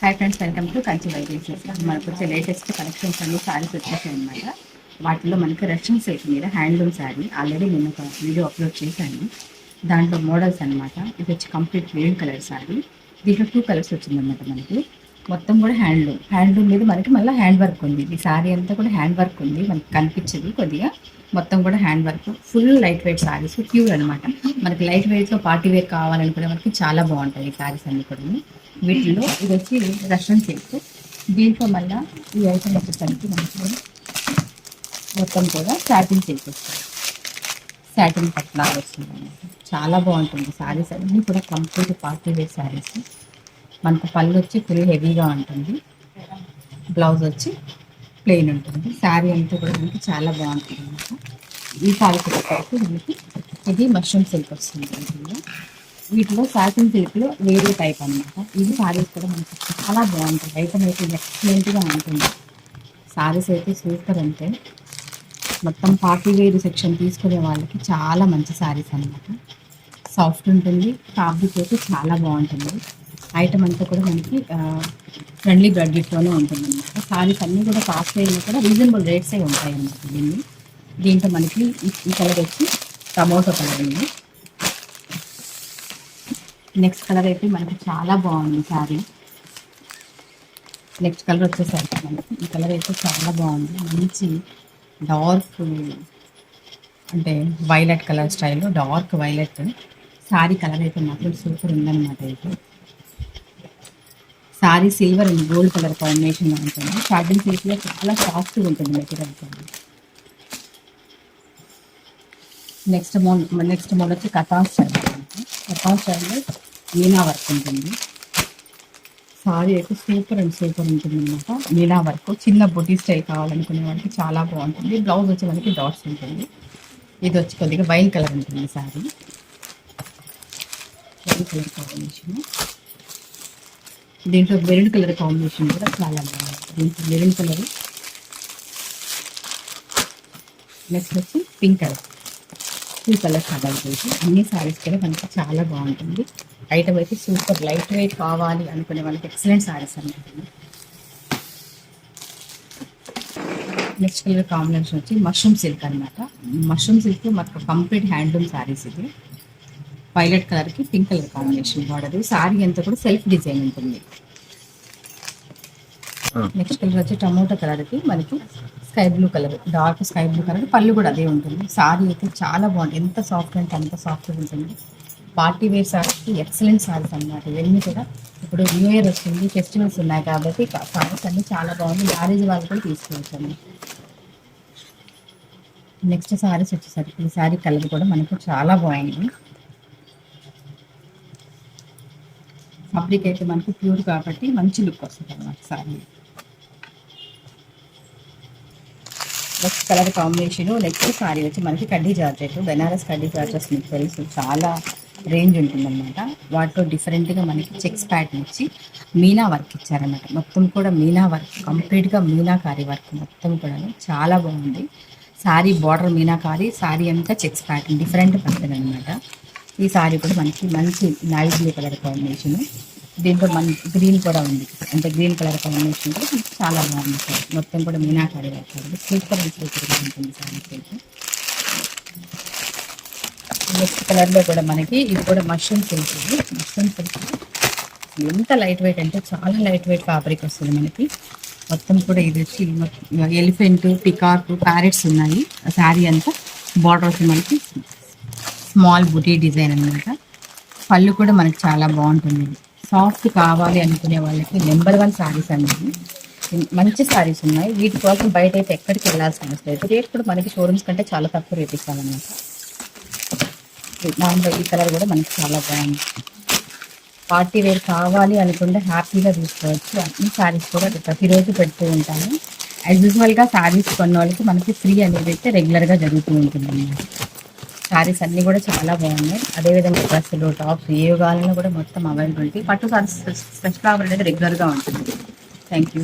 Hi friends welcome to Kanchi వైద్యసేస్ మనకు వచ్చే latest collections అన్ని శారీస్ వచ్చేసాయి అనమాట వాటిలో మనకి రష్యన్ సిల్క్ మీద హ్యాండ్లూమ్ శారీ ఆల్రెడీ నేను ఒక వీడియో అప్లోడ్ చేశాను. దాంట్లో మోడల్స్ అనమాట ఇది వచ్చి కంప్లీట్ గ్రీన్ కలర్ శారీ దీంట్లో టూ కలర్స్ వచ్చిందన్నమాట మనకి. మొత్తం కూడా హ్యాండ్లూమ్ హ్యాండ్లూమ్ మీద మనకి మళ్ళీ హ్యాండ్ వర్క్ ఉంది. ఈ సారీ అంతా కూడా హ్యాండ్ వర్క్ ఉంది. మనకి కనిపించదు కొద్దిగా. మొత్తం కూడా hand work. Full light weight saris pure అనమాట మనకి లైట్ వెయిట్లో పార్టీ వేర్ కావాలనుకునే మనకి చాలా బాగుంటాయి ఈ సారీస్ అన్ని కూడా వీటిలో ఇది వచ్చి రష్యన్ సిల్క్. దీంట్లో మళ్ళీ ఈ ఐటమ్ వచ్చేసరికి మనకి మొత్తం కూడా శాటిన్ సిల్క్ వస్తుంది. పట్ల వస్తుంది చాలా బాగుంటుంది శారీస్ అన్నీ కూడా కంప్లీట్ పార్టీ వేర్ శారీస్ మనకు పళ్ళు వచ్చి ఫుల్ హెవీగా ఉంటుంది. బ్లౌజ్ వచ్చి ప్లెయిన్ ఉంటుంది. శారీ అంతా కూడా మనకి చాలా బాగుంటుంది అనమాట ఈ సారీ వచ్చేసరికి మనకి ఇది మష్రూమ్ సిల్క్ వస్తుంది వీటిలో సాటిన్ సిల్క్లో వేరే టైప్ అన్నమాట. ఇది శారీస్ కూడా మనకి చాలా బాగుంటుంది ఐటమ్ అయితే ఎక్సలెంట్గా ఉంటుంది. శారీస్ అయితే సూపర్ అంటే మొత్తం పార్టీ వేర్ సెక్షన్ తీసుకునే వాళ్ళకి చాలా మంచి శారీస్ అన్నమాట. సాఫ్ట్ ఉంటుంది. ఫ్యాబ్రిక్ అయితే చాలా బాగుంటుంది. ఐటమ్ అంతా కూడా మనకి ఫ్రెండ్లీ బడ్జెట్లోనే ఉంటుంది అనమాట శారీస్ అన్నీ కూడా కాస్ట్ అయినా కూడా రీజనబుల్ రేట్సే ఉంటాయి అన్నమాట దీన్ని. దీంట్లో మనకి ఈ- కలర్ వచ్చి టమోటో కలర్ ఉంది నెక్స్ట్ కలర్ అయితే మనకి చాలా బాగుంది శారీ. నెక్స్ట్ కలర్ వచ్చేసరికి మనకి ఈ కలర్ అయితే చాలా బాగుంది. మంచి డార్క్ అంటే వైలెట్ కలర్ స్టైల్లో డార్క్ వైలెట్ శారీ కలర్ అయితే మాత్రం సూపర్ ఉందన్నమాట అయితే. Sari silver and gold colour కాంబినేషన్లో ఉంటుంది. షార్టింగ్ సిల్క్లో చాలా సాఫ్ట్గా ఉంటుంది మెటీరియల్ కూడా నెక్స్ట్ మోడ్ నెక్స్ట్ మోడల్ వచ్చి కథా స్టైల్ కథా స్టైల్లో మీనా వర్క్ ఉంటుంది. సారీ అయితే సూపర్ అండ్ సూపర్ ఉంటుంది అనమాట మీనా వర్క్ చిన్న బొటీ స్టైల్ కావాలనుకునే వాళ్ళకి చాలా బాగుంటుంది. బ్లౌజ్ వచ్చే మనకి డాట్స్ ఉంటుంది. ఇది వచ్చి కొద్దిగా వైన్ కలర్ ఉంటుంది సారీ వైన్ కలర్ కాంబినేషన్ దీంట్లో మెరూన్ కలర్ కాంబినేషన్ కూడా చాలా బాగుంది. దీంట్లో మెరూన్ కలర్ నెక్స్ట్ వచ్చి పింక్ కలర్. టూ కలర్స్ అలౌట్ అన్ని సారీస్ కూడా మనకి చాలా బాగుంటుంది. ఐటమ్ అయితే సూపర్ లైట్ వెయిట్ కావాలి అనుకునే వాళ్ళకి ఎక్సలెంట్ సారీస్ అనుకుంటుంది నెక్స్ట్ కలర్ కాంబినేషన్ వచ్చి మష్రూమ్ సిల్క్ అనమాట మష్రూమ్ సిల్క్ మనకు కంప్లీట్ హ్యాండ్లూమ్ సారీస్ ఇది. వైలెట్ కలర్కి pink colour combination border sari అంతా కూడా సెల్ఫ్ డిజైన్ ఉంటుంది. నెక్స్ట్ కలర్ వచ్చి టమోటా కలర్కి మనకి sky blue colour dark sky blue colour పళ్ళు కూడా అదే ఉంటుంది. సారీ అయితే చాలా బాగుంటుంది. ఎంత సాఫ్ట్ అంటే అంత సాఫ్ట్గా ఉంటుంది. పార్టీ వేర్ సారీస్కి ఎక్సలెంట్ సారీస్ అన్నమాట. ఇవన్నీ కూడా ఇప్పుడు న్యూ ఇయర్ వస్తుంది ఫెస్టివల్స్ ఉన్నాయి కాబట్టి సారీస్ అన్ని చాలా బాగుంది. మ్యారేజ్ వాళ్ళు కూడా తీసుకోవచ్చు నెక్స్ట్ సారీస్ వచ్చేసరికి ఈ సారీ కలర్ కూడా మనకు చాలా బాగుంది. ఫ్యాబ్రిక్ అయితే మనకి ప్యూర్ కాబట్టి మంచి లుక్ వస్తుంది అనమాట sari next colour combination next sari వచ్చి మనకి కడ్డీ జార్జెట్ బెనారస్ కడ్డీ జార్జెస్ మీకు తెలుసు. చాలా రేంజ్ ఉంటుందన్నమాట. వాటిలో డిఫరెంట్గా మనకి చెక్స్ ప్యాటర్న్ ఇచ్చి మీనా వర్క్ ఇచ్చారన్నమాట. మొత్తం కూడా మీనా వర్క్ కంప్లీట్గా మీనాకారి వర్క్ మొత్తం కూడా చాలా బాగుంది. సారీ బార్డర్ మీనాకారి సారీ అంతా చెక్స్ ప్యాటర్న్ డిఫరెంట్ ప్యాటర్న్ అనమాట ఈ సారీ కూడా మనకి మంచి నాయి బ్లూ కలర్ కాంబినేషన్ దీంట్లో మన గ్రీన్ కూడా ఉంది. అంటే గ్రీన్ కలర్ కాంబినేషన్ కూడా చాలా బాగుంది సార్. మొత్తం కూడా మీనాకారి వర్క్ సూపర్ సూపర్గా ఉంటుంది సార్ నెక్స్ట్ కలర్లో కూడా మనకి ఇది కూడా మష్రూమ్ సిల్క్ ఇది. మష్రూమ్ సిల్క్ ఎంత లైట్ వెయిట్ అంటే చాలా లైట్ వెయిట్ ఫ్యాబ్రిక్ వస్తుంది మనకి. మొత్తం కూడా ఇది వచ్చి ఎలిఫెంట్ పికాక్ ప్యారెట్స్ ఉన్నాయి. శారీ అంతా బార్డర్ వచ్చి మనకి స్మాల్ బుటీ డిజైన్ అన్నమాట. పళ్ళు కూడా మనకి చాలా బాగుంటుంది సాఫ్ట్ కావాలి అనుకునే వాళ్ళకి నెంబర్ వన్ శారీస్ అనేది మంచి శారీస్ ఉన్నాయి. వీటి కోసం బయట అయితే ఎక్కడికి వెళ్ళాల్సిన అవసరం లేదు. రేట్ కూడా మనకి షోరూమ్స్ కంటే చాలా తక్కువ రేట్ ఇస్తామన్నమాట దాంట్లో ఈ కలర్ కూడా మనకి చాలా బాగుంది. పార్టీ వేర్ కావాలి అనుకుంటే హ్యాపీగా తీసుకోవచ్చు. అన్ని శారీస్ కూడా ప్రతిరోజు పెడుతూ ఉంటాను యాజ్ యూజువల్గా శారీస్ కొన్న వాళ్ళకి మనకి ఫ్రీ అనేది అయితే రెగ్యులర్గా జరుగుతూ ఉంటుంది అన్నమాట శారీస్ అన్నీ కూడా చాలా బాగున్నాయి. అదేవిధంగా డ్రెస్సులు టాప్స్ ఏ కావాలన్నా కూడా మొత్తం అవైలబిలిటీ. పట్టు సారీస్ స్పెషల్ ఆఫర్ అనేది రెగ్యులర్గా ఉంటుంది. Thank you